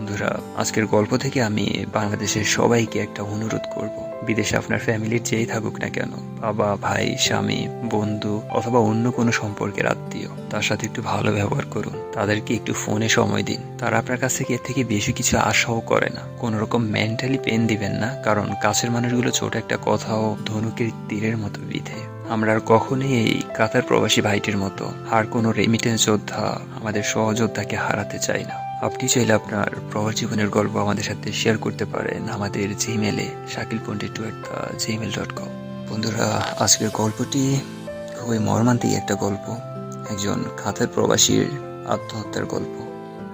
বন্ধুরা, আজকের গল্প থেকে আমি বাংলাদেশের সবাইকে একটা অনুরোধ করব। বিদেশে আপনার ফ্যামিলির যেই থাকুক না কেন, বাবা, ভাই, স্বামী, বন্ধু অথবা অন্য কোনো সম্পর্কের আত্মীয়, তার সাথে একটু ভালো ব্যবহার করুন। তাদেরকে একটু ফোনে সময় দিন। তারা আপনার কাছ থেকে এর থেকে বেশি কিছু আশাও করে না। কোনো রকম মেন্টালি পেন দিবেন না, কারণ কাছের মানুষগুলো ছোট একটা কথাও ধনুকের তীরের মতো বিধে। আমরা আর কখনোই এই কাতার প্রবাসী ভাইটির মতো আর কোনো রেমিটেন্স যোদ্ধা আমাদের সহযোদ্ধাকে হারাতে চাই না। আপনি চাইলে আপনার প্রবাস জীবনের গল্প আমাদের সাথে শেয়ার করতে পারেন আমাদের জিমেলে Shakil Pandit to the Gmail dot com বন্ধুরা, আজকের গল্পটি খুবই মর্মান্তিক একটা গল্প। একজন কাতার প্রবাসীর আত্মহত্যার গল্প।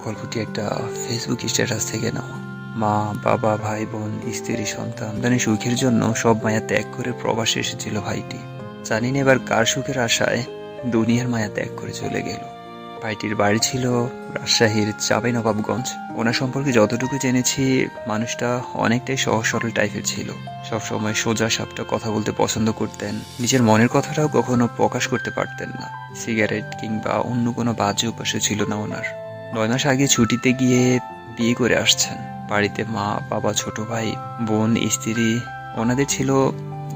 গল্পটি একটা ফেসবুক স্ট্যাটাস থেকে নেওয়া। মা, বাবা, ভাই, বোন, স্ত্রী, সন্তান মানে সুখের জন্য সব মায়া ত্যাগ করে প্রবাসে এসেছিল ভাইটি। জানি না এবার কার সুখের আশায় দুনিয়ার মায়া ত্যাগ করে চলে গেল। ভাইটির বাড়ি ছিল রাজশাহীর চাপাই নবাবগঞ্জ ওনার সম্পর্কে যতটুকু জেনেছি, মানুষটা অনেকটাই সহজ সরল টাইপের ছিল। সবসময় সোজা সাপটা কথা বলতে পছন্দ করতেন। নিজের মনের কথাটাও কখনো প্রকাশ করতে পারতেন না। সিগারেট কিংবা অন্য কোনো বাজে অভ্যাসও ছিল না ওনার। নয় মাস আগে ছুটিতে গিয়ে বিয়ে করে আসছেন। বাড়িতে মা, বাবা, ছোট ভাই, বোন, স্ত্রী, ওনাদের ছিল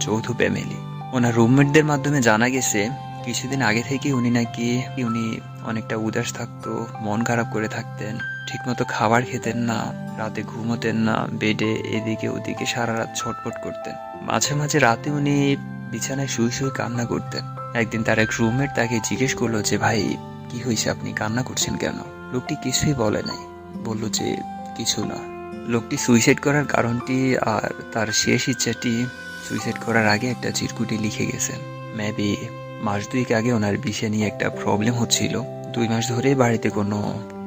যৌথ ফ্যামিলি। ওনার রুমমেটদের মাধ্যমে জানা গেছে, কিছুদিন আগে থেকে উনি নাকি উনি অনেকটা উদাস থাকতো, মন খারাপ করে থাকতেন, ঠিকমতো খাবার খেতেন না, রাতে ঘুমোতেন না, বেডে এদিকে ওদিকে সারা রাত ছটফট করতেন। মাঝে মাঝে রাতে উনি বিছানায় শুয়ে শুয়ে কান্না করতেন। একদিন তার এক রুমমেট তাকে জিজ্ঞেস করল যে, ভাই, কি হয়েছে? আপনি কান্না করছেন কেন? লোকটি কিছুই বলে নাই। বলল যে, কিছু না। লোকটি সুইসাইড করার কারণটি আর তার শেষ ইচ্ছাটি সুইসাইড করার আগে একটা চিরকুটি লিখে গেছেন। মেবি মাস দুয়েক আগে ওনার বিষে নিয়ে একটা প্রবলেম হচ্ছিল। দুই মাস ধরে বাড়িতে কোনো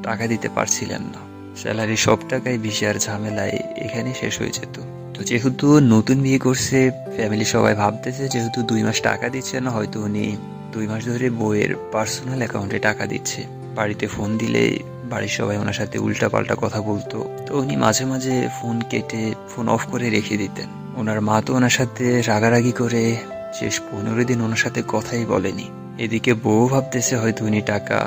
টাকা দিতে পারছিলেন না। স্যালারি সব টাকাই বিষের ঝামেলায় এখানে শেষ হয়ে যেত। তো যেহেতু নতুন বিয়ে করছে ফ্যামিলি সবাই ভাবতেছে যেহেতু দুই মাস টাকা দিচ্ছে না, হয়তো উনি দুই মাস ধরে বইয়ের পার্সোনাল অ্যাকাউন্টে টাকা দিচ্ছে। বাড়িতে ফোন দিলে বাড়ির সবাই ওনার সাথে উল্টাপাল্টা কথা বলতো। তো উনি মাঝে মাঝে ফোন কেটে ফোন অফ করে রেখে দিতেন। ওনার মা তো ওনার সাথে রাগারাগি করে শেষ পনেরো দিন ওনার সাথে কথাই বলেনি। এদিকে বউ ভাবতেছে হয়তো উনি টাকা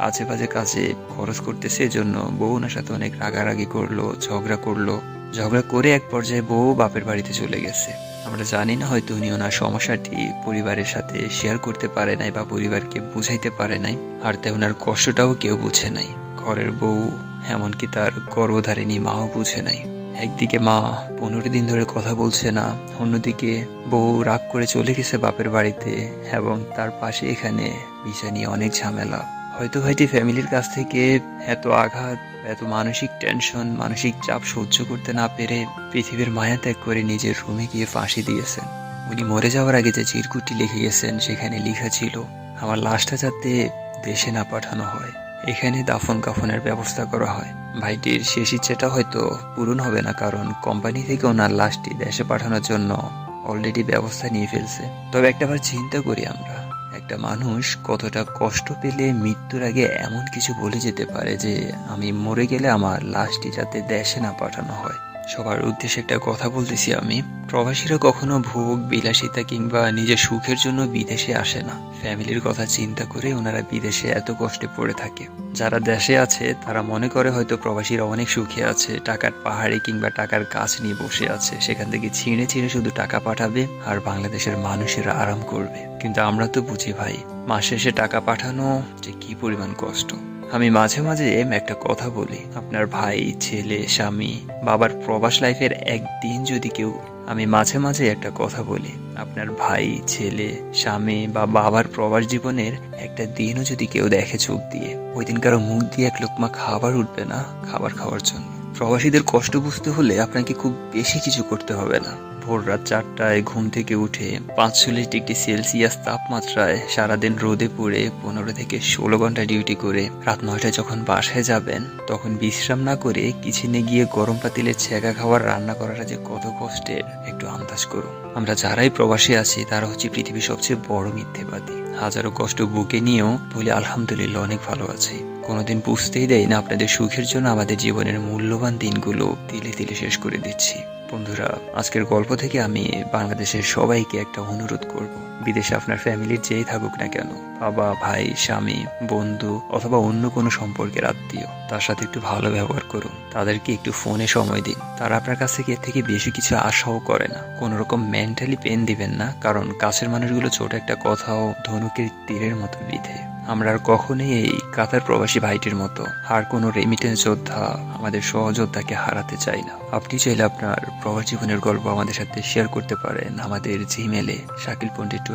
আজে বাজে কাজে খরচ করতেছে, এজন্য বউ ওনার সাথে অনেক রাগারাগি করল, ঝগড়া করল। ঝগড়া করে এক পর্যায়ে বউ বাপের বাড়িতে চলে গেছে। আমরা জানি না হয়তো উনি ওনার সমস্যাটি পরিবারের সাথে শেয়ার করতে পারে নাই বা পরিবারকে বুঝাইতে পারে নাই, আর তাই ওনার কষ্টটাও কেউ বুঝে নাই। ঘরের বউ, এমনকি তার গর্ভধারিণী মাও বুঝে নাই। একদিকে মা পনেরো দিন ধরে কথা বলছে না, অন্যদিকে বউ রাগ করে চলে গেছে বাপের বাড়িতে এবং তার পাশে এখানে বিষয় নিয়ে অনেক ঝামেলা। হয়তো ভাইটি ফ্যামিলির কাছ থেকে এত আঘাত, এত মানসিক টেনশন, মানসিক চাপ সহ্য করতে না পেরে পৃথিবীর মায়া ত্যাগ করে নিজের রুমে গিয়ে ফাঁসি দিয়েছেন। উনি মরে যাওয়ার আগে যে চিরকুটি লিখে গেছেন, সেখানে লেখা ছিল, আমার লাশটা যাতে দেশে না পাঠানো হয়। এখানে দাফন কাফনের ব্যবস্থা করা হয়। ভাইটির শেষ ইচ্ছেটা হয়তো পূরণ হবে না, কারণ কোম্পানি থেকে ওনার লাশটি দেশে পাঠানোর জন্য অলরেডি ব্যবস্থা নিয়ে ফেলছে। তবে একটাবার চিন্তা করি আমরা, একটা মানুষ কতটা কষ্ট পেলে মৃত্যুর আগে এমন কিছু বলে যেতে পারে যে, আমি মরে গেলে আমার লাশটি যাতে দেশে না পাঠানো হয়। সবার উদ্দেশ্যে একটা কথা বলতেছি আমি। প্রবাসীরা কখনো ভোগ, বিলাসিতা কিংবা নিজের সুখের জন্য বিদেশে আসে না। ফ্যামিলির কথা চিন্তা করে ওনারা বিদেশে এত কষ্টে পড়ে থাকে। যারা দেশে আছে, তারা মনে করে হয়তো প্রবাসীরা অনেক সুখে আছে, টাকার পাহাড়ে কিংবা টাকার গাছ নিয়ে বসে আছে। সেখান থেকে ছিঁড়ে ছিঁড়ে শুধু টাকা পাঠাবে আর বাংলাদেশের মানুষেরা আরাম করবে। কিন্তু আমরা তো বুঝি ভাই, মাস শেষে টাকা পাঠানো যে কি পরিমাণ কষ্ট। আমি মাঝে মাঝে এম একটা কথা বলি। আপনার ভাই, ছেলে, স্বামী, বাবার প্রবাস লাইফের একদিন যদি কেউ আমি মাঝে মাঝে একটা কথা বলি। আপনার ভাই, ছেলে, স্বামী বা বাবার প্রবাস জীবনের একটা দিনও যদি কেউ দেখে চোখ দিয়ে, ওই দিন কারও মুখ দিয়ে এক লোকমা খাবার উঠবে না খাবার খাওয়ার জন্য। প্রবাসীদের কষ্ট বুঝতে হলে আপনাকে খুব বেশি কিছু করতে হবে না। ভোর রাত চারটায় ঘুম থেকে উঠে পাঁচচল্লিশ ডিগ্রি সেলসিয়াস তাপমাত্রায় সারাদিন রোদে পড়ে পনেরো থেকে ষোলো ঘণ্টা ডিউটি করে রাত নয়টায় যখন বাসায় যাবেন, তখন বিশ্রাম না করে কিচেনে গিয়ে গরম পাতিলের ছেঁকা খাবার রান্না করাটা যে কত কষ্টের, একটু আন্দাজ করুন। আমরা যারাই প্রবাসী আছি, তারা হচ্ছে পৃথিবীর সবচেয়ে বড় মিথ্যেবাদী। হাজারো কষ্ট বুকে নিয়েও বলি আলহামদুলিল্লাহ অনেক ভালো আছি। কোনোদিন বুঝতেই দেয় না আপনাদের সুখের জন্য আমাদের জীবনের মূল্যবান দিনগুলো তিলে তিলে শেষ করে দিচ্ছি। বন্ধুরা, আজকের গল্প থেকে আমি বাংলাদেশের সবাইকে একটা অনুরোধ করব। বিদেশে আপনার ফ্যামিলির যেই থাকুক না কেন, বাবা, ভাই, স্বামী, বন্ধু অথবা অন্য কোনো সম্পর্কের আত্মীয়, তার সাথে একটু ভালো ব্যবহার করুন। তাদেরকে একটু ফোনে সময় দিন। তারা আপনার কাছ থেকে এর থেকে বেশি কিছু আশাও করে না। কোনো রকম মেন্টালি পেন দিবেন না, কারণ কাছের মানুষগুলো ছোট একটা কথাও ধনুকের তীরের মতো বিধে। আমরা আর কখনোই এই কাতার প্রবাসী ভাইটির মতো আর কোনো রেমিটেন্স যোদ্ধা আমাদের সহযোদ্ধাকে হারাতে চাই না। আপনি চাইলে আপনার প্রবাস জীবনের গল্প আমাদের সাথে শেয়ার করতে পারেন আমাদের জিমেলে Shakil Pandit to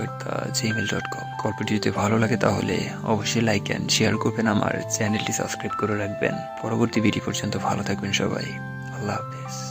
Gmail dot com গল্পটি যদি ভালো লাগে তাহলে অবশ্যই লাইক অ্যান্ড শেয়ার করবেন, আমার চ্যানেলটি সাবস্ক্রাইব করে রাখবেন। পরবর্তী ভিডিও পর্যন্ত ভালো থাকবেন সবাই। আল্লাহ হাফেজ।